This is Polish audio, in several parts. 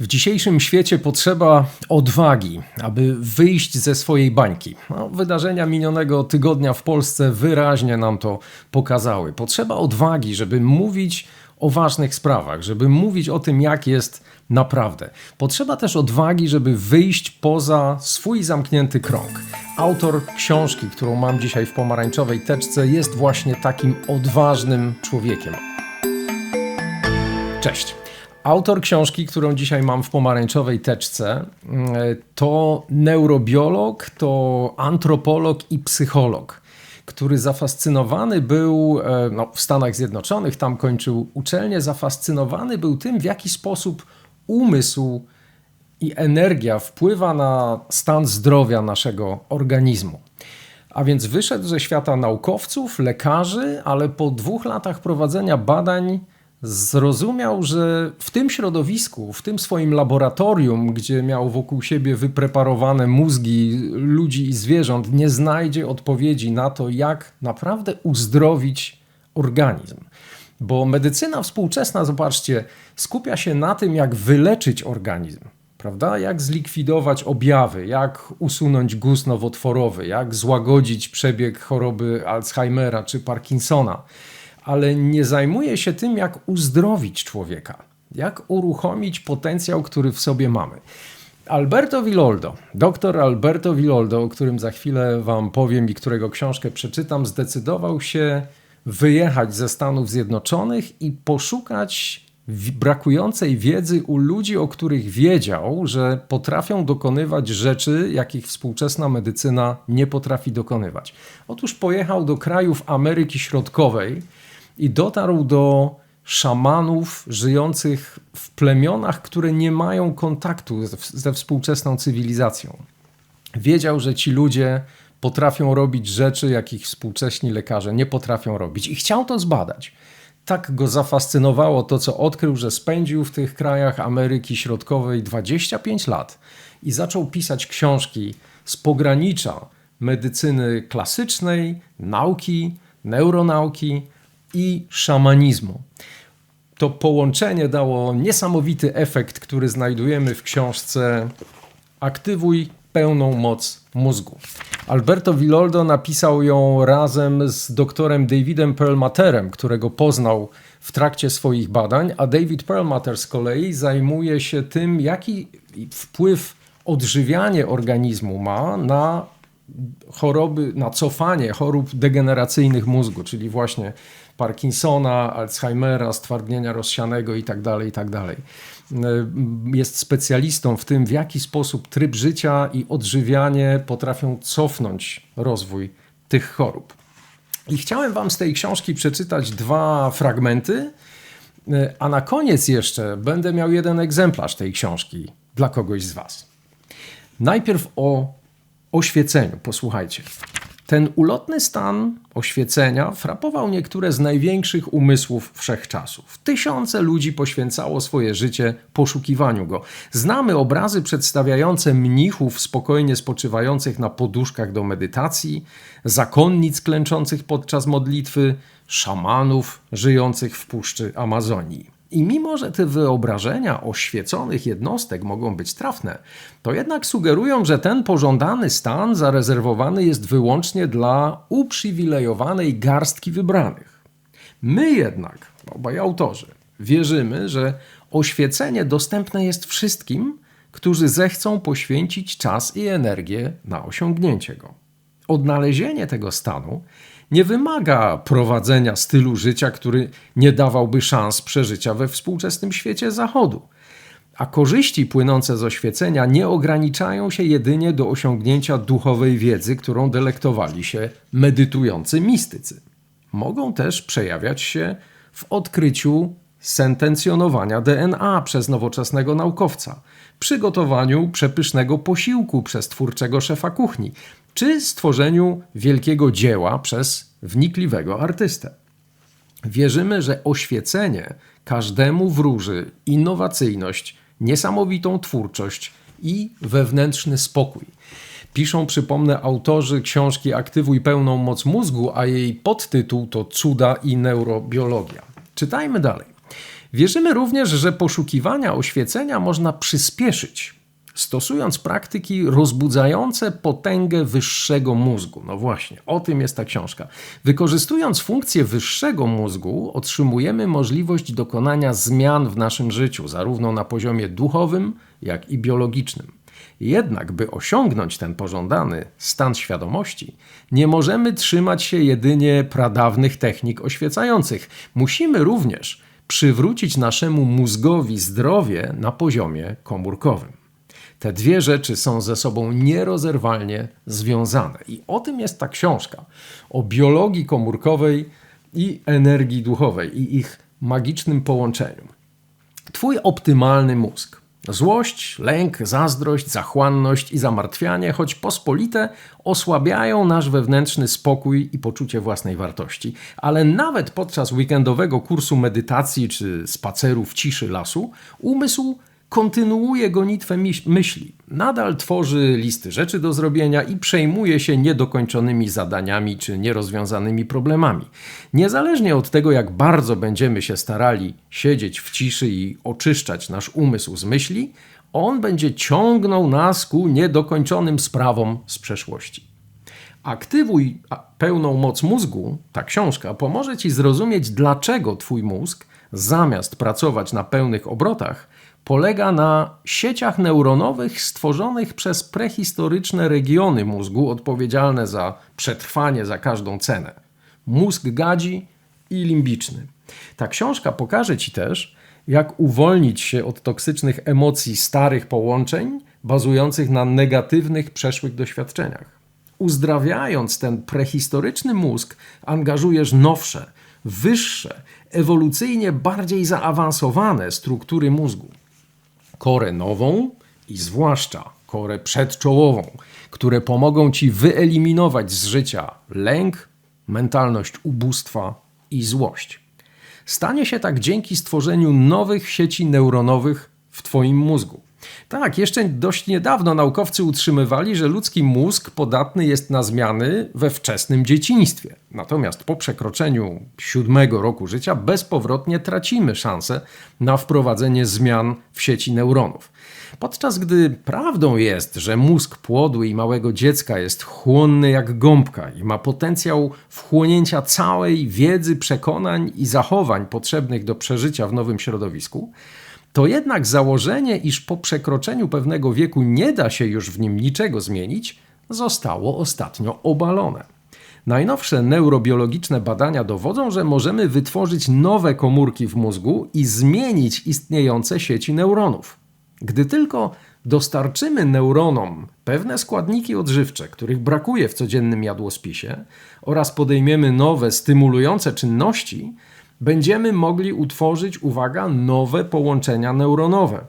W dzisiejszym świecie potrzeba odwagi, aby wyjść ze swojej bańki. No, wydarzenia minionego tygodnia w Polsce wyraźnie nam to pokazały. Potrzeba odwagi, żeby mówić o ważnych sprawach, żeby mówić o tym, jak jest naprawdę. Potrzeba też odwagi, żeby wyjść poza swój zamknięty krąg. Autor książki, którą mam dzisiaj w pomarańczowej teczce, jest właśnie takim odważnym człowiekiem. Cześć. Autor książki, którą dzisiaj mam w pomarańczowej teczce, mm, to neurobiolog, to antropolog i psycholog, który zafascynowany był e, no, w Stanach Zjednoczonych, tam kończył uczelnię, zafascynowany był tym, w jaki sposób umysł i energia wpływa na stan zdrowia naszego organizmu. A więc wyszedł ze świata naukowców, lekarzy, ale po dwóch latach prowadzenia badań zrozumiał, że w tym środowisku, w tym swoim laboratorium, gdzie miał wokół siebie wypreparowane mózgi ludzi i zwierząt, nie znajdzie odpowiedzi na to, jak naprawdę uzdrowić organizm. Bo medycyna współczesna, zobaczcie, skupia się na tym, jak wyleczyć organizm, prawda? Jak zlikwidować objawy, jak usunąć guz nowotworowy, jak złagodzić przebieg choroby Alzheimera czy Parkinsona ale nie zajmuje się tym, jak uzdrowić człowieka, jak uruchomić potencjał, który w sobie mamy. Alberto Villoldo, doktor Alberto Villoldo, o którym za chwilę Wam powiem i którego książkę przeczytam, zdecydował się wyjechać ze Stanów Zjednoczonych i poszukać brakującej wiedzy u ludzi, o których wiedział, że potrafią dokonywać rzeczy, jakich współczesna medycyna nie potrafi dokonywać. Otóż pojechał do krajów Ameryki Środkowej, i dotarł do szamanów żyjących w plemionach, które nie mają kontaktu ze współczesną cywilizacją. Wiedział, że ci ludzie potrafią robić rzeczy, jakich współcześni lekarze nie potrafią robić, i chciał to zbadać. Tak go zafascynowało to, co odkrył, że spędził w tych krajach Ameryki Środkowej 25 lat i zaczął pisać książki z pogranicza medycyny klasycznej, nauki, neuronauki i szamanizmu. To połączenie dało niesamowity efekt, który znajdujemy w książce Aktywuj pełną moc mózgu. Alberto Villoldo napisał ją razem z doktorem Davidem Perlmatterem, którego poznał w trakcie swoich badań, a David Perlmatter z kolei zajmuje się tym, jaki wpływ odżywianie organizmu ma na choroby, na cofanie chorób degeneracyjnych mózgu, czyli właśnie Parkinsona, Alzheimera, stwardnienia rozsianego itd., tak itd. Tak jest specjalistą w tym, w jaki sposób tryb życia i odżywianie potrafią cofnąć rozwój tych chorób. I chciałem Wam z tej książki przeczytać dwa fragmenty, a na koniec jeszcze będę miał jeden egzemplarz tej książki dla kogoś z Was. Najpierw o oświeceniu. Posłuchajcie. Ten ulotny stan oświecenia frapował niektóre z największych umysłów wszechczasów. Tysiące ludzi poświęcało swoje życie poszukiwaniu go. Znamy obrazy przedstawiające mnichów spokojnie spoczywających na poduszkach do medytacji, zakonnic klęczących podczas modlitwy, szamanów żyjących w puszczy Amazonii. I mimo, że te wyobrażenia oświeconych jednostek mogą być trafne, to jednak sugerują, że ten pożądany stan zarezerwowany jest wyłącznie dla uprzywilejowanej garstki wybranych. My jednak, obaj autorzy, wierzymy, że oświecenie dostępne jest wszystkim, którzy zechcą poświęcić czas i energię na osiągnięcie go. Odnalezienie tego stanu nie wymaga prowadzenia stylu życia, który nie dawałby szans przeżycia we współczesnym świecie Zachodu. A korzyści płynące z oświecenia nie ograniczają się jedynie do osiągnięcia duchowej wiedzy, którą delektowali się medytujący mistycy. Mogą też przejawiać się w odkryciu sentencjonowania DNA przez nowoczesnego naukowca, przygotowaniu przepysznego posiłku przez twórczego szefa kuchni, czy stworzeniu wielkiego dzieła przez wnikliwego artystę. Wierzymy, że oświecenie każdemu wróży innowacyjność, niesamowitą twórczość i wewnętrzny spokój. Piszą, przypomnę, autorzy książki Aktywuj pełną moc mózgu, a jej podtytuł to Cuda i neurobiologia. Czytajmy dalej. Wierzymy również, że poszukiwania oświecenia można przyspieszyć, stosując praktyki rozbudzające potęgę wyższego mózgu. No właśnie, o tym jest ta książka. Wykorzystując funkcję wyższego mózgu, otrzymujemy możliwość dokonania zmian w naszym życiu, zarówno na poziomie duchowym, jak i biologicznym. Jednak, by osiągnąć ten pożądany stan świadomości, nie możemy trzymać się jedynie pradawnych technik oświecających. Musimy również przywrócić naszemu mózgowi zdrowie na poziomie komórkowym. Te dwie rzeczy są ze sobą nierozerwalnie związane. I o tym jest ta książka o biologii komórkowej i energii duchowej i ich magicznym połączeniu. Twój optymalny mózg Złość, lęk, zazdrość, zachłanność i zamartwianie, choć pospolite, osłabiają nasz wewnętrzny spokój i poczucie własnej wartości. Ale nawet podczas weekendowego kursu medytacji czy spaceru w ciszy lasu, umysł kontynuuje gonitwę myśli. Nadal tworzy listy rzeczy do zrobienia i przejmuje się niedokończonymi zadaniami czy nierozwiązanymi problemami. Niezależnie od tego, jak bardzo będziemy się starali siedzieć w ciszy i oczyszczać nasz umysł z myśli, on będzie ciągnął nas ku niedokończonym sprawom z przeszłości. Aktywuj pełną moc mózgu, ta książka pomoże Ci zrozumieć, dlaczego Twój mózg, zamiast pracować na pełnych obrotach, polega na sieciach neuronowych stworzonych przez prehistoryczne regiony mózgu odpowiedzialne za przetrwanie za każdą cenę. Mózg gadzi i limbiczny. Ta książka pokaże Ci też, jak uwolnić się od toksycznych emocji starych połączeń bazujących na negatywnych przeszłych doświadczeniach. Uzdrawiając ten prehistoryczny mózg, angażujesz nowsze, wyższe, ewolucyjnie bardziej zaawansowane struktury mózgu korę nową i zwłaszcza korę przedczołową, które pomogą ci wyeliminować z życia lęk, mentalność ubóstwa i złość. Stanie się tak dzięki stworzeniu nowych sieci neuronowych w Twoim mózgu. Tak, jeszcze dość niedawno naukowcy utrzymywali, że ludzki mózg podatny jest na zmiany we wczesnym dzieciństwie. Natomiast po przekroczeniu siódmego roku życia bezpowrotnie tracimy szansę na wprowadzenie zmian w sieci neuronów. Podczas gdy prawdą jest, że mózg płodu i małego dziecka jest chłonny jak gąbka i ma potencjał wchłonięcia całej wiedzy, przekonań i zachowań potrzebnych do przeżycia w nowym środowisku, to jednak założenie, iż po przekroczeniu pewnego wieku nie da się już w nim niczego zmienić, zostało ostatnio obalone. Najnowsze neurobiologiczne badania dowodzą, że możemy wytworzyć nowe komórki w mózgu i zmienić istniejące sieci neuronów. Gdy tylko dostarczymy neuronom pewne składniki odżywcze, których brakuje w codziennym jadłospisie, oraz podejmiemy nowe, stymulujące czynności, będziemy mogli utworzyć, uwaga, nowe połączenia neuronowe,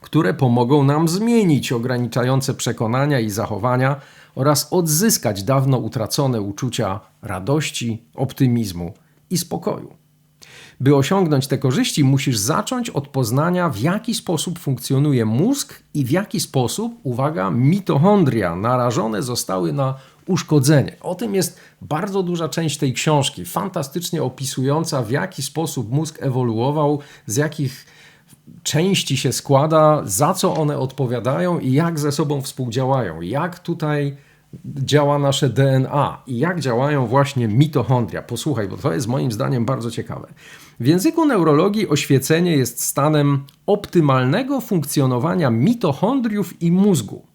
które pomogą nam zmienić ograniczające przekonania i zachowania oraz odzyskać dawno utracone uczucia radości, optymizmu i spokoju. By osiągnąć te korzyści, musisz zacząć od poznania, w jaki sposób funkcjonuje mózg i w jaki sposób, uwaga, mitochondria narażone zostały na uszkodzenie. O tym jest bardzo duża część tej książki, fantastycznie opisująca, w jaki sposób mózg ewoluował, z jakich części się składa, za co one odpowiadają i jak ze sobą współdziałają. Jak tutaj działa nasze DNA i jak działają właśnie mitochondria. Posłuchaj, bo to jest moim zdaniem bardzo ciekawe. W języku neurologii oświecenie jest stanem optymalnego funkcjonowania mitochondriów i mózgu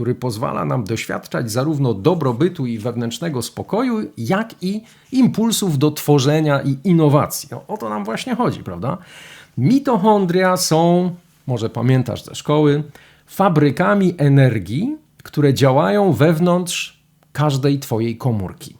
który pozwala nam doświadczać zarówno dobrobytu i wewnętrznego spokoju, jak i impulsów do tworzenia i innowacji. No, o to nam właśnie chodzi, prawda? Mitochondria są, może pamiętasz ze szkoły, fabrykami energii, które działają wewnątrz każdej Twojej komórki.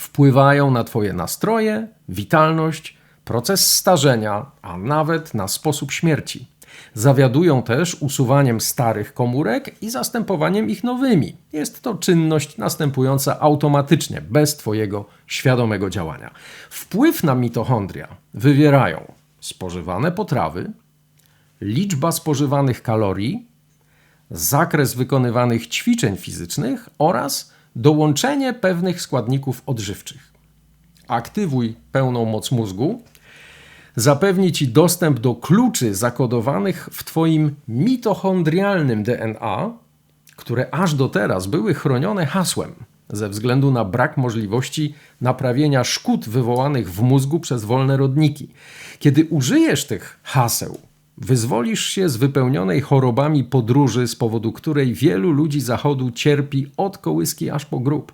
Wpływają na Twoje nastroje, witalność, proces starzenia, a nawet na sposób śmierci. Zawiadują też usuwaniem starych komórek i zastępowaniem ich nowymi. Jest to czynność następująca automatycznie, bez Twojego świadomego działania. Wpływ na mitochondria wywierają spożywane potrawy, liczba spożywanych kalorii, zakres wykonywanych ćwiczeń fizycznych oraz dołączenie pewnych składników odżywczych. Aktywuj pełną moc mózgu zapewni ci dostęp do kluczy zakodowanych w twoim mitochondrialnym DNA, które aż do teraz były chronione hasłem ze względu na brak możliwości naprawienia szkód wywołanych w mózgu przez wolne rodniki. Kiedy użyjesz tych haseł, wyzwolisz się z wypełnionej chorobami podróży, z powodu której wielu ludzi Zachodu cierpi od kołyski aż po grób.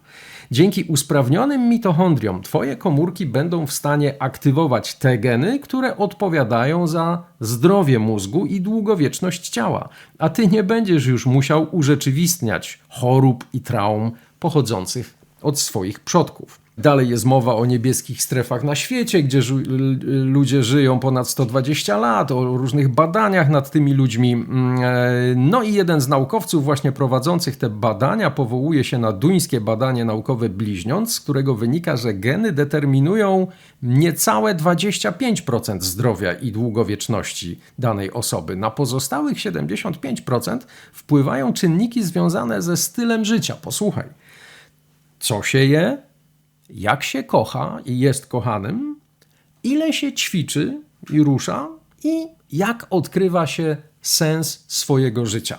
Dzięki usprawnionym mitochondriom Twoje komórki będą w stanie aktywować te geny, które odpowiadają za zdrowie mózgu i długowieczność ciała, a Ty nie będziesz już musiał urzeczywistniać chorób i traum pochodzących od swoich przodków. Dalej jest mowa o niebieskich strefach na świecie, gdzie ludzie żyją ponad 120 lat, o różnych badaniach nad tymi ludźmi. Mm, e, no i jeden z naukowców właśnie prowadzących te badania powołuje się na duńskie badanie naukowe bliźniąt, z którego wynika, że geny determinują niecałe 25% zdrowia i długowieczności danej osoby. Na pozostałych 75% wpływają czynniki związane ze stylem życia. Posłuchaj. Co się je? Jak się kocha i jest kochanym, ile się ćwiczy i rusza i jak odkrywa się sens swojego życia.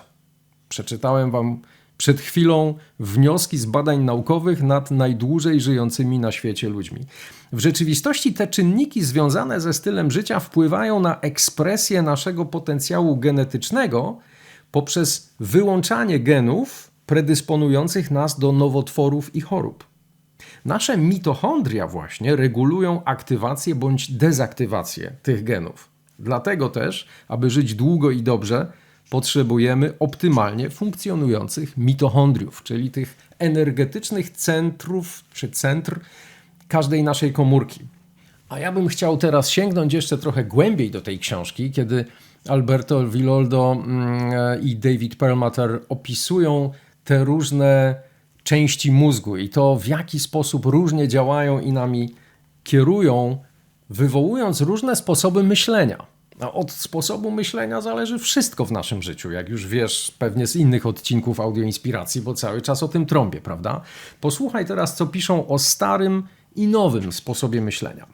Przeczytałem Wam przed chwilą wnioski z badań naukowych nad najdłużej żyjącymi na świecie ludźmi. W rzeczywistości te czynniki związane ze stylem życia wpływają na ekspresję naszego potencjału genetycznego poprzez wyłączanie genów predysponujących nas do nowotworów i chorób. Nasze mitochondria właśnie regulują aktywację bądź dezaktywację tych genów. Dlatego też, aby żyć długo i dobrze, potrzebujemy optymalnie funkcjonujących mitochondriów, czyli tych energetycznych centrów czy centr każdej naszej komórki. A ja bym chciał teraz sięgnąć jeszcze trochę głębiej do tej książki, kiedy Alberto Villoldo mm, i David Perlmutter opisują te różne części mózgu i to, w jaki sposób różnie działają i nami kierują, wywołując różne sposoby myślenia. A od sposobu myślenia zależy wszystko w naszym życiu, jak już wiesz pewnie z innych odcinków audioinspiracji, bo cały czas o tym trąbię, prawda? Posłuchaj teraz, co piszą o starym i nowym sposobie myślenia.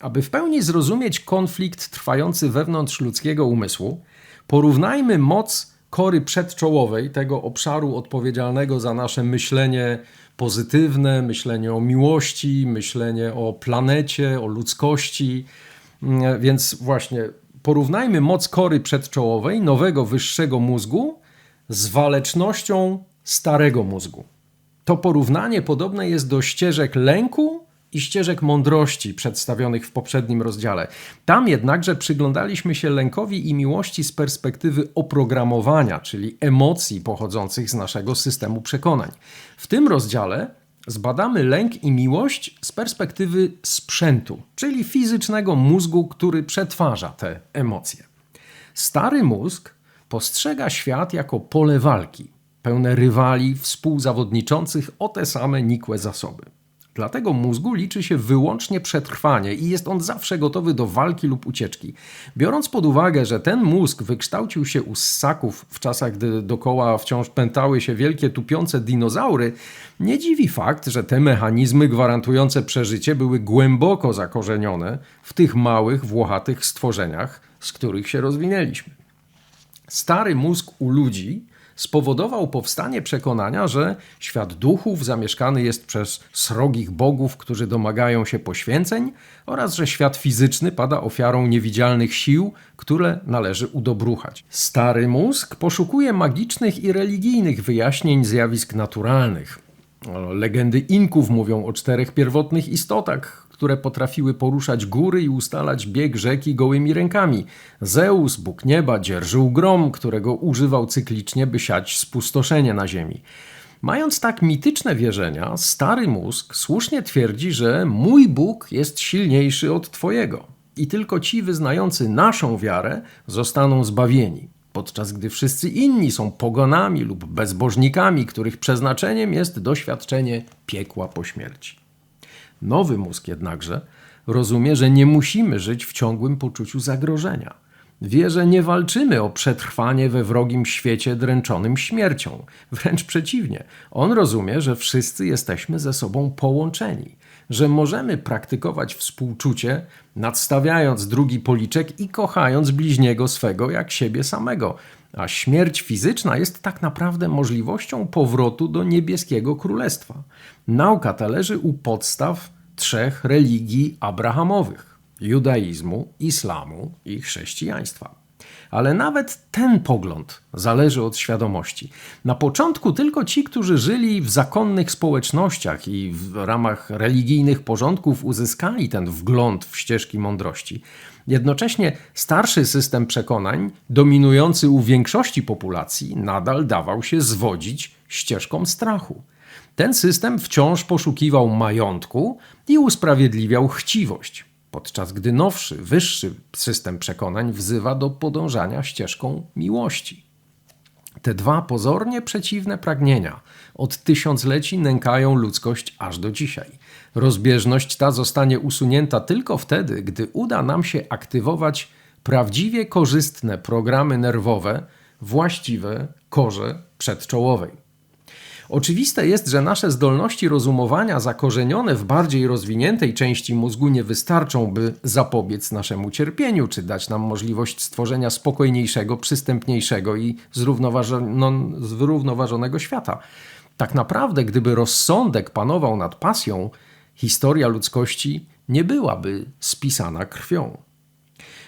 Aby w pełni zrozumieć konflikt trwający wewnątrz ludzkiego umysłu, porównajmy moc kory przedczołowej, tego obszaru odpowiedzialnego za nasze myślenie pozytywne, myślenie o miłości, myślenie o planecie, o ludzkości. Mm, więc właśnie porównajmy moc kory przedczołowej, nowego, wyższego mózgu, z walecznością starego mózgu. To porównanie podobne jest do ścieżek lęku i ścieżek mądrości przedstawionych w poprzednim rozdziale. Tam jednakże przyglądaliśmy się lękowi i miłości z perspektywy oprogramowania, czyli emocji pochodzących z naszego systemu przekonań. W tym rozdziale zbadamy lęk i miłość z perspektywy sprzętu, czyli fizycznego mózgu, który przetwarza te emocje. Stary mózg postrzega świat jako pole walki, pełne rywali współzawodniczących o te same nikłe zasoby. Dlatego mózgu liczy się wyłącznie przetrwanie i jest on zawsze gotowy do walki lub ucieczki. Biorąc pod uwagę, że ten mózg wykształcił się u ssaków w czasach, gdy dokoła wciąż pętały się wielkie tupiące dinozaury, nie dziwi fakt, że te mechanizmy gwarantujące przeżycie były głęboko zakorzenione w tych małych, włochatych stworzeniach, z których się rozwinęliśmy. Stary mózg u ludzi spowodował powstanie przekonania, że świat duchów zamieszkany jest przez srogich bogów, którzy domagają się poświęceń, oraz że świat fizyczny pada ofiarą niewidzialnych sił, które należy udobruchać. Stary mózg poszukuje magicznych i religijnych wyjaśnień zjawisk naturalnych. Legendy Inków mówią o czterech pierwotnych istotach, które potrafiły poruszać góry i ustalać bieg rzeki gołymi rękami. Zeus, Bóg nieba, dzierżył grom, którego używał cyklicznie, by siać spustoszenie na ziemi. Mając tak mityczne wierzenia, stary mózg słusznie twierdzi, że mój Bóg jest silniejszy od Twojego i tylko ci wyznający naszą wiarę zostaną zbawieni, podczas gdy wszyscy inni są pogonami lub bezbożnikami, których przeznaczeniem jest doświadczenie piekła po śmierci. Nowy mózg jednakże rozumie, że nie musimy żyć w ciągłym poczuciu zagrożenia. Wie, że nie walczymy o przetrwanie we wrogim świecie dręczonym śmiercią. Wręcz przeciwnie, on rozumie, że wszyscy jesteśmy ze sobą połączeni. Że możemy praktykować współczucie, nadstawiając drugi policzek i kochając bliźniego swego jak siebie samego. A śmierć fizyczna jest tak naprawdę możliwością powrotu do niebieskiego królestwa. Nauka ta leży u podstaw trzech religii abrahamowych: judaizmu, islamu i chrześcijaństwa. Ale nawet ten pogląd zależy od świadomości. Na początku tylko ci, którzy żyli w zakonnych społecznościach i w ramach religijnych porządków, uzyskali ten wgląd w ścieżki mądrości. Jednocześnie starszy system przekonań, dominujący u większości populacji, nadal dawał się zwodzić ścieżką strachu. Ten system wciąż poszukiwał majątku i usprawiedliwiał chciwość podczas gdy nowszy, wyższy system przekonań wzywa do podążania ścieżką miłości. Te dwa pozornie przeciwne pragnienia od tysiącleci nękają ludzkość aż do dzisiaj. Rozbieżność ta zostanie usunięta tylko wtedy, gdy uda nam się aktywować prawdziwie korzystne programy nerwowe właściwe korze przedczołowej. Oczywiste jest, że nasze zdolności rozumowania zakorzenione w bardziej rozwiniętej części mózgu nie wystarczą, by zapobiec naszemu cierpieniu, czy dać nam możliwość stworzenia spokojniejszego, przystępniejszego i zrównoważonego świata. Tak naprawdę, gdyby rozsądek panował nad pasją, historia ludzkości nie byłaby spisana krwią.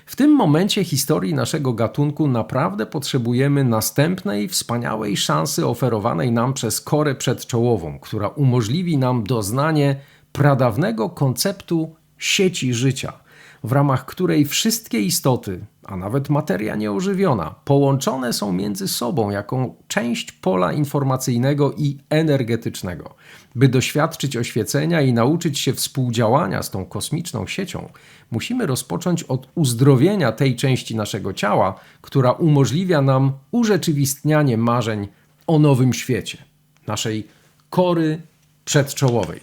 W tym momencie historii naszego gatunku naprawdę potrzebujemy następnej, wspaniałej szansy oferowanej nam przez korę przedczołową, która umożliwi nam doznanie pradawnego konceptu sieci życia, w ramach której wszystkie istoty, a nawet materia nieożywiona, połączone są między sobą jako część pola informacyjnego i energetycznego. By doświadczyć oświecenia i nauczyć się współdziałania z tą kosmiczną siecią, musimy rozpocząć od uzdrowienia tej części naszego ciała, która umożliwia nam urzeczywistnianie marzeń o nowym świecie, naszej kory przedczołowej.